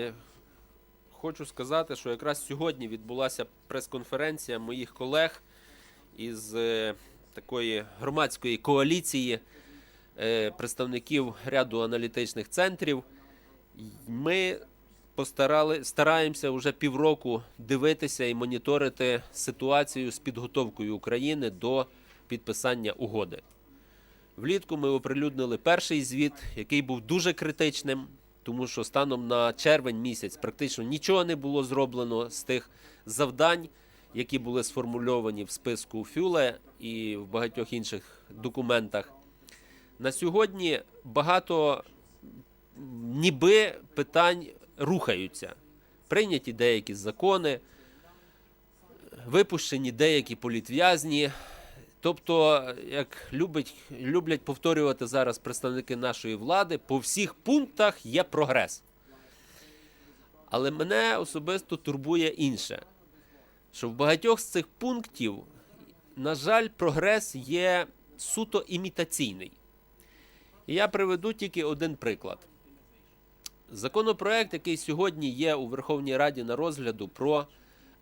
Е, Хочу сказати, що якраз сьогодні відбулася прес-конференція моїх колег із е, такої громадської коаліції е, представників ряду аналітичних центрів. Ми постарали, стараємося вже півроку дивитися і моніторити ситуацію з підготовкою України до підписання угоди. Влітку ми оприлюднили перший звіт, який був дуже критичним, тому що станом на червень місяць практично нічого не було зроблено з тих завдань, які були сформульовані в списку Фюле і в багатьох інших документах. На сьогодні багато ніби питань рухаються. Прийняті деякі закони, випущені деякі політв'язні. Тобто, як любить, люблять повторювати зараз представники нашої влади, по всіх пунктах є прогрес. Але мене особисто турбує інше, що в багатьох з цих пунктів, на жаль, прогрес є суто імітаційний. І я приведу тільки один приклад. Законопроект, який сьогодні є у Верховній Раді на розгляду, про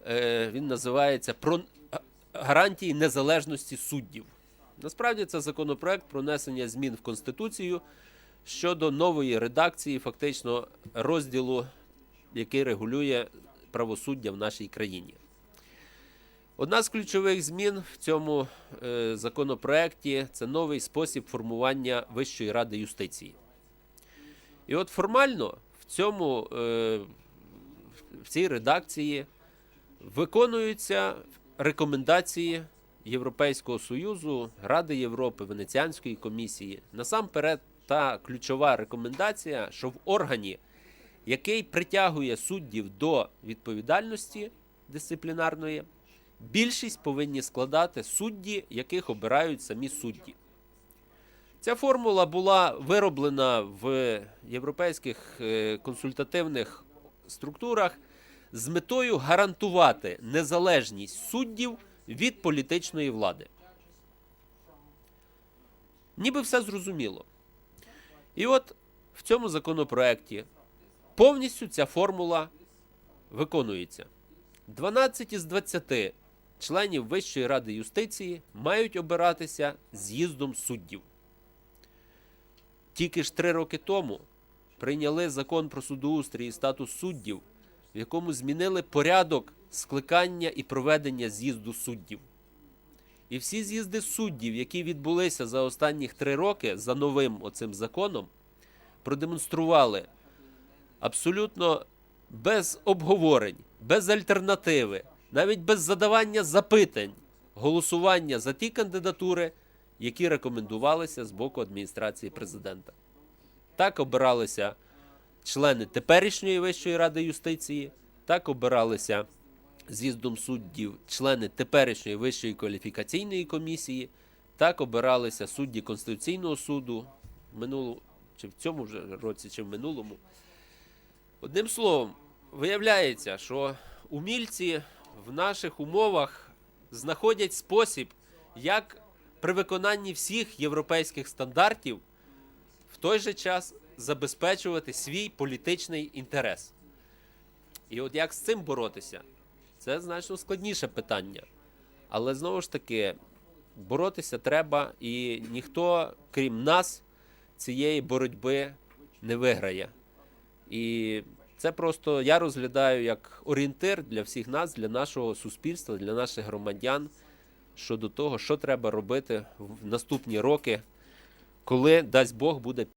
е, він називається про гарантії незалежності суддів. Насправді це законопроект про внесення змін в Конституцію щодо нової редакції, фактично розділу, який регулює правосуддя в нашій країні. Одна з ключових змін в цьому е, законопроекті це новий спосіб формування Вищої ради юстиції. І от формально в цьому е, в цій редакції виконуються рекомендації Європейського Союзу, Ради Європи, Венеціанської комісії. Насамперед, та ключова рекомендація, що в органі, який притягує суддів до відповідальності дисциплінарної, більшість повинні складати судді, яких обирають самі судді. Ця формула була вироблена в європейських е, консультативних структурах з метою гарантувати незалежність суддів від політичної влади. Ніби все зрозуміло. І от в цьому законопроекті повністю ця формула виконується. 12 із 20 членів Вищої ради юстиції мають обиратися з'їздом суддів. Тільки ж три роки тому прийняли закон про судоустрій і статус суддів, в якому змінили порядок скликання і проведення з'їзду суддів. І всі з'їзди суддів, які відбулися за останніх три роки за новим оцим законом, продемонстрували абсолютно без обговорень, без альтернативи, навіть без задавання запитань, голосування за ті кандидатури, які рекомендувалися з боку адміністрації президента. Так обиралися члени теперішньої Вищої ради юстиції, так обиралися з'їздом суддів члени теперішньої Вищої кваліфікаційної комісії, так обиралися судді Конституційного суду в чи в цьому вже році, чи в минулому. Одним словом, виявляється, що умільці в наших умовах знаходять спосіб, як при виконанні всіх європейських стандартів в той же час забезпечувати свій політичний інтерес. І от як з цим боротися, це значно складніше питання. Але знову ж таки, боротися треба, і ніхто, крім нас, цієї боротьби не виграє. І це просто я розглядаю як орієнтир для всіх нас, для нашого суспільства, для наших громадян щодо того, що треба робити в наступні роки, коли дасть Бог буде